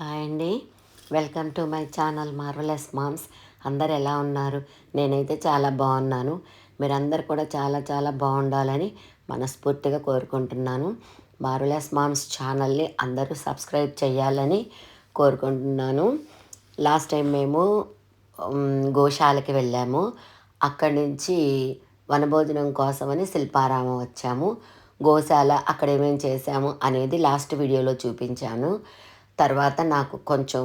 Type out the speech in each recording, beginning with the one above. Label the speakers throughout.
Speaker 1: Hi అండి. Welcome to my channel marvellous moms. అందరు ఎలా ఉన్నారు? నేనైతే చాలా బాగున్నాను. మీరందరు కూడా చాలా చాలా బాగుండాలని మనస్ఫూర్తిగా కోరుకుంటున్నాను. మార్వలెస్ మామ్స్ ఛానల్ని అందరూ సబ్స్క్రైబ్ చేయాలని కోరుకుంటున్నాను. లాస్ట్ టైం మేము గోశాలకి వెళ్ళాము. అక్కడి నుంచి వనభోజనం కోసమని శిల్పారామం వచ్చాము. గోశాల అక్కడ ఏమేం చేశాము అనేది లాస్ట్ వీడియోలో చూపించాను. తర్వాత నాకు కొంచెం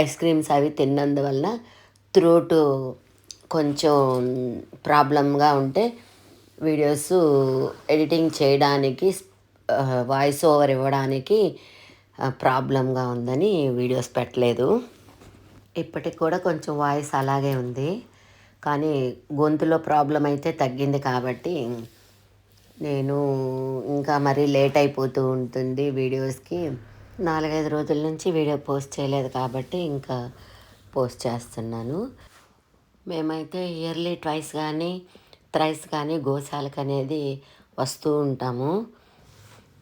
Speaker 1: ఐస్ క్రీమ్స్ అవి తిన్నందువలన త్రోటు కొంచెం ప్రాబ్లంగా ఉంటే వీడియోస్ ఎడిటింగ్ చేయడానికి వాయిస్ ఓవర్ ఇవ్వడానికి ప్రాబ్లంగా ఉందని వీడియోస్ పెట్టలేదు. ఇప్పటికి కూడా కొంచెం వాయిస్ అలాగే ఉంది. కానీ గొంతులో ప్రాబ్లం అయితే తగ్గింది కాబట్టి నేను ఇంకా మరీ లేట్ అయిపోతూ ఉంటుంది వీడియోస్కి. నాలుగైదు రోజుల నుంచి వీడియో పోస్ట్ చేయలేదు కాబట్టి ఇంకా పోస్ట్ చేస్తున్నాను. మేమైతే ఇయర్లీ ట్వైస్ కానీ థ్రైస్ కానీ గోశాలకు అనేది వస్తూ ఉంటాము.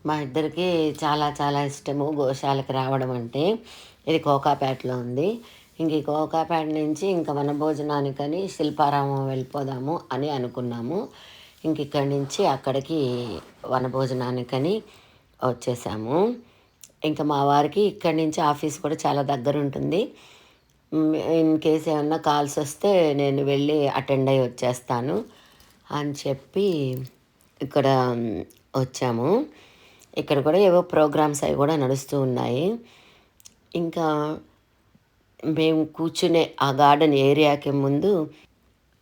Speaker 1: మా ఇద్దరికి చాలా చాలా ఇష్టము గోశాలకు రావడం అంటే. ఇది కోకాపేటలో ఉంది. ఇంక ఈ కోకాపేట నుంచి ఇంకా వనభోజనానికని శిల్పారామం వెళ్ళిపోదాము అని అనుకున్నాము. ఇంక ఇక్కడి నుంచి అక్కడికి వనభోజనానికని వచ్చేసాము. ఇంకా మా వారికి ఇక్కడి నుంచి ఆఫీస్ కూడా చాలా దగ్గర ఉంటుంది. ఇన్ కేస్ ఏమన్నా కాల్స్ వస్తే నేను వెళ్ళి అటెండ్ అయ్యి వచ్చేస్తాను అని చెప్పి ఇక్కడ వచ్చాము. ఇక్కడ కూడా ఏవో ప్రోగ్రామ్స్ అవి కూడా నడుస్తూ ఉన్నాయి. ఇంకా మేము కూర్చునే ఆ గార్డెన్ ఏరియాకి ముందు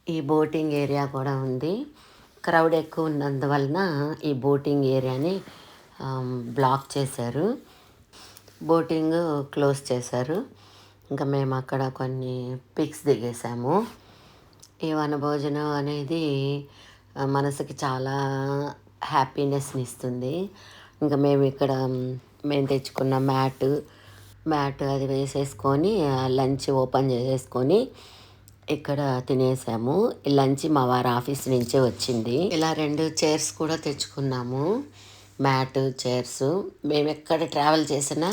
Speaker 1: ఈ బోటింగ్ ఏరియా కూడా ఉంది. క్రౌడ్ ఎక్కువ ఉన్నందువలన ఈ బోటింగ్ ఏరియాని బ్లాక్ చేశారు. బోటింగ్ క్లోజ్ చేశారు. ఇంకా మేము అక్కడ కొన్ని పిక్స్ దిగేసాము ఈ వనభోజనం అనేది మనసుకి చాలా హ్యాపీనెస్ని ఇస్తుంది. ఇంకా మేము ఇక్కడ మేము తెచ్చుకున్న మ్యాట్ మ్యాట్ అది వేసేసుకొని లంచ్ ఓపెన్ చేసేసుకొని ఇక్కడ తినేసాము. లంచ్ మా వారి ఆఫీస్ నుంచే వచ్చింది. ఇలా రెండు చైర్స్ కూడా తెచ్చుకున్నాము. Mat chairs. మేము ఎక్కడ ట్రావెల్ చేసినా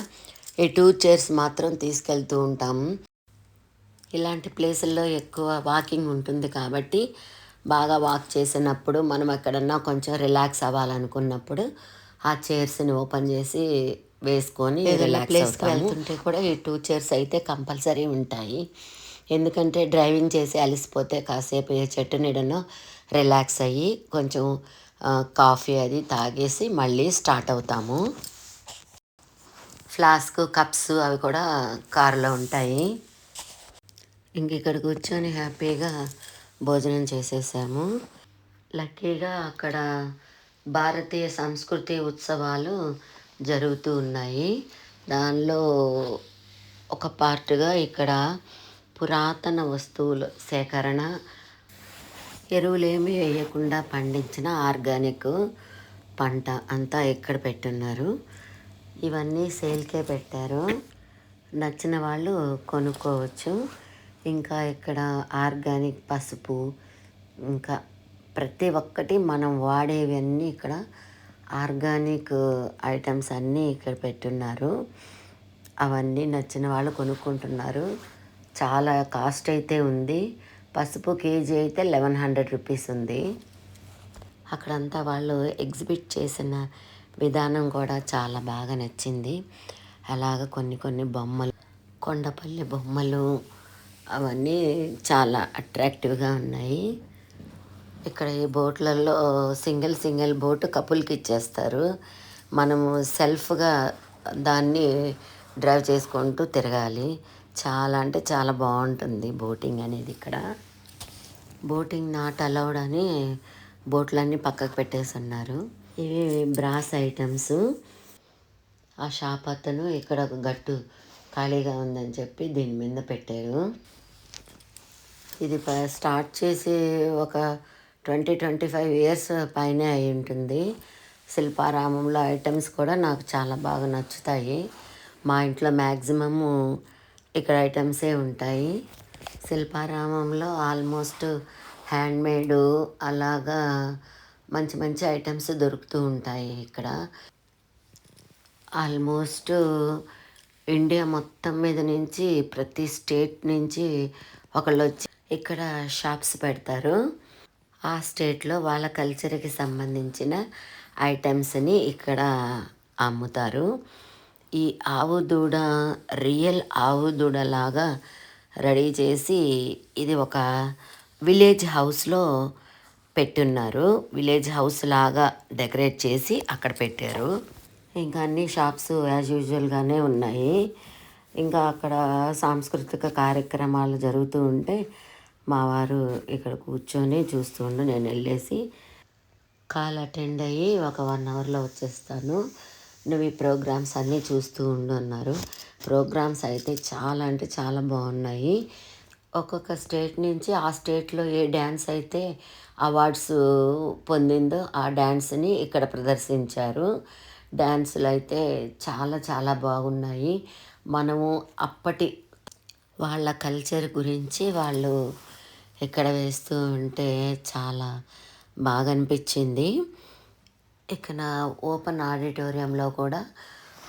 Speaker 1: ఈ టూ చైర్స్ మాత్రం తీసుకెళ్తూ ఉంటాము ఇలాంటి ప్లేసుల్లో ఎక్కువ వాకింగ్ ఉంటుంది కాబట్టి బాగా వాక్ చేసినప్పుడు మనం ఎక్కడన్నా కొంచెం రిలాక్స్ అవ్వాలనుకున్నప్పుడు ఆ చైర్స్ని ఓపెన్ చేసి వేసుకొని ప్లేస్కి వెళ్తుంటే కూడా ఈ టూ చైర్స్ అయితే కంపల్సరీ ఉంటాయి. ఎందుకంటే డ్రైవింగ్ చేసి అలసిపోతే కాసేపు ఏ చెట్టు నీడనో రిలాక్స్ అయ్యి కొంచెం కాఫీ అది తాగేసి మళ్ళీ స్టార్ట్ అవుతాము. ఫ్లాస్క్ కప్స్ అవి కూడా కారులో ఉంటాయి. ఇంక ఇక్కడ కూర్చొని హ్యాపీగా భోజనం చేసేసాము. లక్కీగా అక్కడ భారతీయ సంస్కృతి ఉత్సవాలు జరుగుతూ ఉన్నాయి. దానిలో ఒక పార్ట్గా ఇక్కడ పురాతన వస్తువుల సేకరణ ఎరువులేమి వేయకుండా పండించిన ఆర్గానిక్ పంట అంతా ఇక్కడ పెట్టున్నారు? ఇవన్నీ సేల్కే పెట్టారు. నచ్చిన వాళ్ళు కొనుక్కోవచ్చు. ఇంకా ఇక్కడ ఆర్గానిక్ పసుపు ఇంకా ప్రతి ఒక్కటి మనం వాడేవన్నీ ఇక్కడ ఆర్గానిక్ ఐటమ్స్ అన్నీ ఇక్కడ పెట్టున్నారు. అవన్నీ నచ్చిన వాళ్ళు కొనుక్కుంటున్నారు. చాలా కాస్ట్ అయితే ఉంది. పసుపు కేజీ అయితే లెవెన్ హండ్రెడ్ రూపీస్ ఉంది. అక్కడంతా వాళ్ళు ఎగ్జిబిట్ చేసిన విధానం కూడా చాలా బాగా నచ్చింది. అలాగ కొన్ని కొన్ని బొమ్మలు కొండపల్లి బొమ్మలు అవన్నీ చాలా అట్రాక్టివ్గా ఉన్నాయి. ఇక్కడ ఈ బోట్లలో సింగిల్ సింగిల్ బోట్ కపుల్కి ఇచ్చేస్తారు. మనము సెల్ఫ్గా దాన్ని డ్రైవ్ చేసుకుంటూ తిరగాలి. చాలా అంటే చాలా బాగుంటుంది బోటింగ్ అనేది ఇక్కడ. బోటింగ్ నాట్ అలౌడ్ అని బోట్లన్నీ పక్కకు పెట్టేసి ఉన్నారు ఇవి బ్రాస్ ఐటమ్స్. ఆ షాప్ అతను ఇక్కడ ఒక గట్టు ఖాళీగా ఉందని చెప్పి దీని మీద పెట్టారు. ఇది ప- స్టార్ట్ చేసి ఒక ట్వంటీ ట్వంటీ ఫైవ్ ఇయర్స్ పైనే అయి ఉంటుంది. శిల్పారామంలో ఐటమ్స్ కూడా నాకు చాలా బాగా నచ్చుతాయి. మా ఇంట్లో మ్యాక్సిమము ఇక్కడ ఐటమ్సే ఉంటాయి. శిల్పారామంలో ఆల్మోస్ట్ హ్యాండ్మేడ్ అలాగా మంచి మంచి ఐటమ్స్ దొరుకుతూ ఉంటాయి ఇక్కడ. ఆల్మోస్ట్ ఇండియా మొత్తం మీద నుంచి ప్రతి స్టేట్ నుంచి ఒకళ్ళు వచ్చి ఇక్కడ షాప్స్ పెడతారు. ఆ స్టేట్లో వాళ్ళ కల్చర్కి సంబంధించిన ఐటమ్స్ని ఇక్కడ అమ్ముతారు. ఈ ఆవు దూడ రియల్ ఆవు దూడ లాగా రెడీ చేసి ఇది ఒక విలేజ్ హౌస్లో పెట్టున్నారు. విలేజ్ హౌస్ లాగా డెకరేట్ చేసి అక్కడ పెట్టారు. ఇంకా అన్ని షాప్స్ యాజ్ యూజువల్గానే ఉన్నాయి. ఇంకా అక్కడ సాంస్కృతిక కార్యక్రమాలు జరుగుతూ ఉంటే మా వారు ఇక్కడ కూర్చొని చూస్తుండు నేను వెళ్ళేసి కాల్ అటెండ్ అయ్యి ఒక వన్ అవర్లో వచ్చేస్తాను. నువ్వు ఈ ప్రోగ్రామ్స్ అన్నీ చూస్తూ ఉండు అన్నారు. ప్రోగ్రామ్స్ అయితే చాలా అంటే చాలా బాగున్నాయి. ఒక్కొక్క స్టేట్ నుంచి ఆ స్టేట్లో ఏ డ్యాన్స్ అయితే అవార్డ్స్ పొందిందో ఆ డ్యాన్స్ని ఇక్కడ ప్రదర్శించారు. డ్యాన్సులు అయితే చాలా చాలా బాగున్నాయి. మనము అప్పటి వాళ్ళ కల్చర్ గురించి వాళ్ళు ఇక్కడ వేస్తూ ఉంటే చాలా బాగా అనిపించింది. ఇక్కడ ఓపెన్ ఆడిటోరియంలో కూడా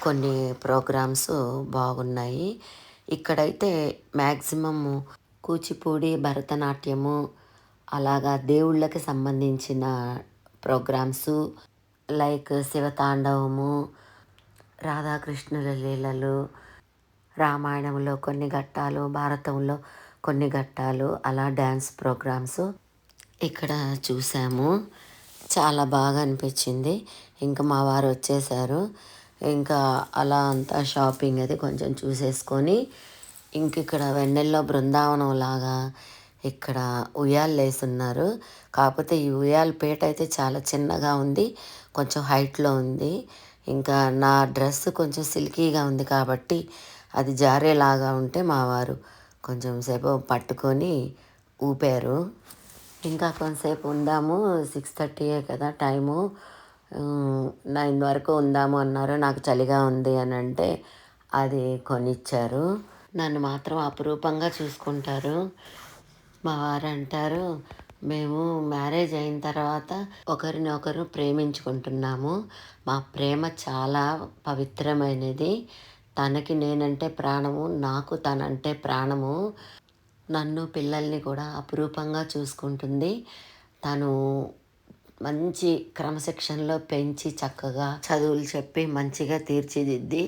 Speaker 1: కొన్ని ప్రోగ్రామ్స్ బాగున్నాయి. ఇక్కడైతే మ్యాక్సిమమ్ కూచిపూడి భరతనాట్యము అలాగా దేవుళ్ళకి సంబంధించిన ప్రోగ్రామ్స్ లైక్ శివతాండవము రాధాకృష్ణుల లీలలు రామాయణంలో కొన్ని ఘట్టాలు భారతంలో కొన్ని ఘట్టాలు అలా డ్యాన్స్ ప్రోగ్రామ్స్ ఇక్కడ చూసాము. చాలా బాగా అనిపించింది. ఇంకా మా వారు వచ్చేసారు. ఇంకా అలా అంతా షాపింగ్ అది కొంచెం చూసేసుకొని ఇంక ఇక్కడ వెన్నెల్లో బృందావనం లాగా ఇక్కడ ఉయ్యాలు వేసున్నారు కాకపోతే ఈ ఉయ్యాల పీట అయితే చాలా చిన్నగా ఉంది. కొంచెం హైట్లో ఉంది. ఇంకా నా డ్రెస్ కొంచెం సిల్కీగా ఉంది కాబట్టి అది జారేలాగా ఉంటే మా వారు కొంచెం సేపు పట్టుకొని ఊపారు. ఇంకా కొంతసేపు ఉందాము సిక్స్ థర్టీయే కదా టైము. నైన్ వరకు ఉందాము అన్నారు. నాకు చలిగా ఉంది అని అంటే అది కొనిచ్చారు. నన్ను మాత్రం అపురూపంగా చూసుకుంటారు. మా వారు అంటారు మేము మ్యారేజ్ అయిన తర్వాత ఒకరిని ఒకరు ప్రేమించుకుంటున్నాము. మా ప్రేమ చాలా పవిత్రమైనది. తనకి నేనంటే ప్రాణము నాకు తనంటే ప్రాణము. నన్ను పిల్లల్ని కూడా అపురూపంగా చూసుకుంటుంది. తను మంచి క్రమశిక్షణలో పెంచి చక్కగా చదువులు చెప్పి మంచిగా తీర్చిదిద్ది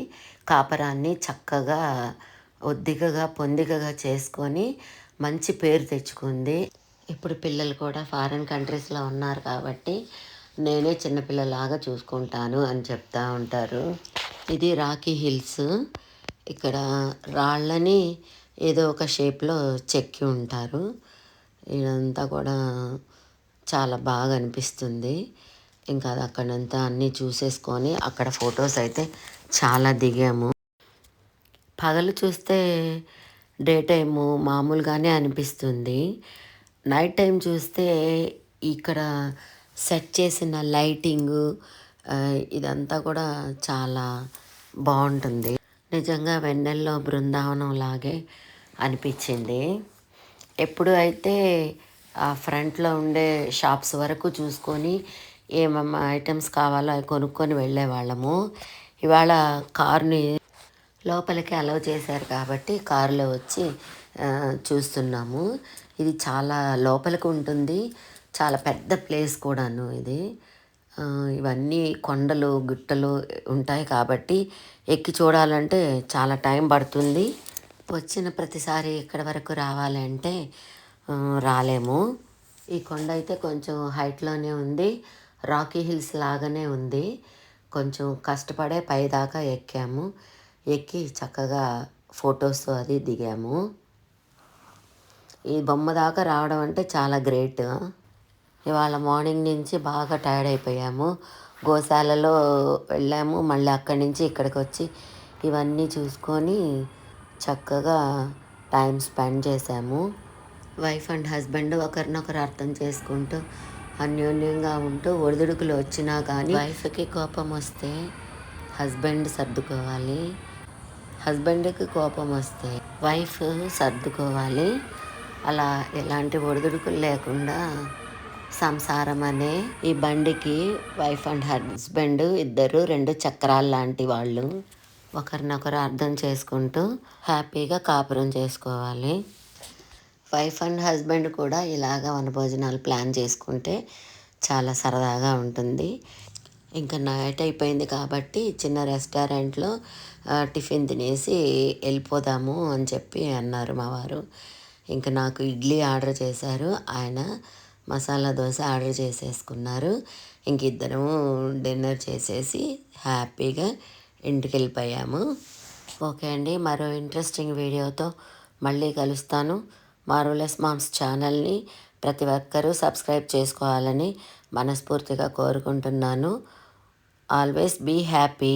Speaker 1: కాపరాన్ని చక్కగా ఒద్దికగా పొందికగా చేసుకొని మంచి పేరు తెచ్చుకుంది. ఇప్పుడు పిల్లలు కూడా ఫారిన్ కంట్రీస్లో ఉన్నారు కాబట్టి నేనే చిన్నపిల్లలాగా చూసుకుంటాను అని చెప్తా ఉంటారు. ఇది రాకీ హిల్స్. ఇక్కడ రాళ్ళని ఏదో ఒక షేప్లో చెక్కి ఉంటారు. ఇదంతా కూడా చాలా బాగా అనిపిస్తుంది. ఇంకా అది అక్కడంతా అన్నీ చూసేసుకొని అక్కడ ఫొటోస్ అయితే చాలా దిగాము. పగలు చూస్తే డే టైము మామూలుగానే అనిపిస్తుంది. నైట్ టైం చూస్తే ఇక్కడ సెట్ చేసిన లైటింగ్ ఇదంతా కూడా చాలా బాగుంటుంది. నిజంగా వెన్నెల్లో బృందావనం లాగే అనిపించింది. ఎప్పుడు అయితే ఆ ఫ్రంట్లో ఉండే షాప్స్ వరకు చూసుకొని ఏమేమి ఐటమ్స్ కావాలో అవి కొనుక్కొని వెళ్ళేవాళ్ళము. ఇవాళ కార్ని లోపలికి అలవ్ చేశారు కాబట్టి కారులో వచ్చి చూస్తున్నాము. ఇది చాలా లోపలికి ఉంటుంది. చాలా పెద్ద ప్లేస్ కూడాను ఇది. ఇవన్నీ కొండలు గుట్టలు ఉంటాయి కాబట్టి ఎక్కి చూడాలంటే చాలా టైం పడుతుంది. వచ్చిన ప్రతిసారి ఇక్కడ వరకు రావాలంటే రాలేము. ఈ కొండ అయితే కొంచెం హైట్లోనే ఉంది. రాకీ హిల్స్ లాగానే ఉంది. కొంచెం కష్టపడే పైదాకా ఎక్కాము. ఎక్కి చక్కగా ఫొటోస్ అది దిగాము. ఈ బొమ్మ దాకా రావడం అంటే చాలా గ్రేట్ ఇవాళ మార్నింగ్ నుంచి బాగా టైర్డ్ అయిపోయాము. గోశాలలో వెళ్ళాము. మళ్ళీ అక్కడి నుంచి ఇక్కడికి వచ్చి ఇవన్నీ చూసుకొని చక్కగా టైం స్పెండ్ చేసాము వైఫ్ అండ్ హస్బెండ్ ఒకరినొకరు అర్థం చేసుకుంటూ అన్యోన్యంగా ఉంటూ ఒడిదుడుకులు వచ్చినా కానీ వైఫ్కి కోపం వస్తే హస్బెండ్ సర్దుకోవాలి. హస్బెండ్కి కోపం వస్తే వైఫ్ సర్దుకోవాలి. అలా ఎలాంటి ఒడిదుడుకులు లేకుండా సంసారం అనే ఈ బండికి వైఫ్ అండ్ హస్బెండ్ ఇద్దరు రెండు చక్రాలు లాంటి వాళ్ళు. ఒకరినొకరు అర్థం చేసుకుంటూ హ్యాపీగా కాపురం చేసుకోవాలి. వైఫ్ అండ్ హస్బెండ్ కూడా ఇలాగ వనభోజనాలు ప్లాన్ చేసుకుంటే చాలా సరదాగా ఉంటుంది. ఇంకా నైట్ అయిపోయింది కాబట్టి చిన్న రెస్టారెంట్లో టిఫిన్ తినేసి వెళ్ళిపోదాము అని చెప్పి అన్నారు మా వారు. ఇంకా నాకు ఇడ్లీ ఆర్డర్ చేశారు. ఆయన మసాలా దోశ ఆర్డర్ చేసేసుకున్నారు. ఇంక ఇద్దరము డిన్నర్ చేసేసి హ్యాపీగా ఇంటికి వెళ్ళిపోయాము ఓకే అండి మరో ఇంట్రెస్టింగ్ వీడియోతో మళ్ళీ కలుస్తాను. మారులెస్ మామ్స్ ఛానల్ని ప్రతి ఒక్కరూ సబ్స్క్రైబ్ చేసుకోవాలని మనస్ఫూర్తిగా కోరుకుంటున్నాను. Always be happy.